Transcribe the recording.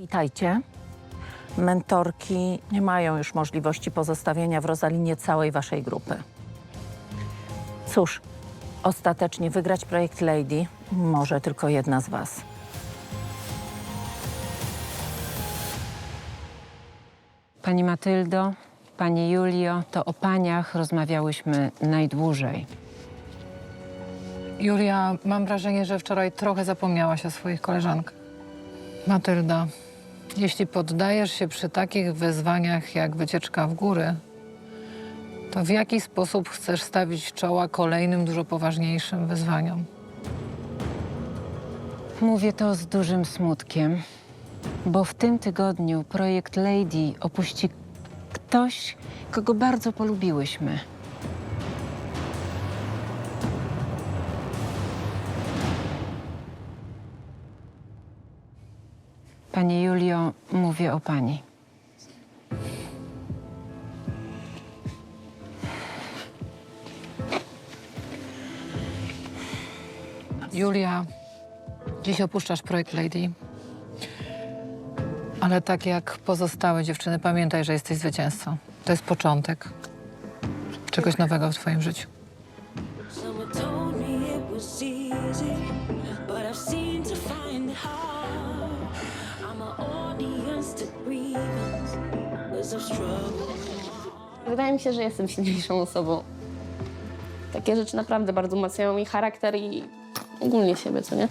Witajcie. Mentorki nie mają już możliwości pozostawienia w Rozalinie całej waszej grupy. Cóż, ostatecznie wygrać projekt Lady może tylko jedna z was. Pani Matyldo, Pani Julio, to o paniach rozmawiałyśmy najdłużej. Julia, mam wrażenie, że wczoraj trochę zapomniałaś o swoich koleżankach. Matylda, jeśli poddajesz się przy takich wyzwaniach jak wycieczka w góry, to w jaki sposób chcesz stawić czoła kolejnym, dużo poważniejszym wyzwaniom? Mówię to z dużym smutkiem, bo w tym tygodniu projekt Lady opuści ktoś, kogo bardzo polubiłyśmy. Pani Julio, mówię o pani. Julia, dziś opuszczasz projekt Lady. Ale tak jak pozostałe dziewczyny, pamiętaj, że jesteś zwycięzcą. To jest początek czegoś nowego w twoim życiu. Someone told me it was easy, but I've to find it hard. Wydaje mi się, że jestem silniejszą osobą. Takie rzeczy naprawdę bardzo umacniają mi charakter i ogólnie siebie, co nie?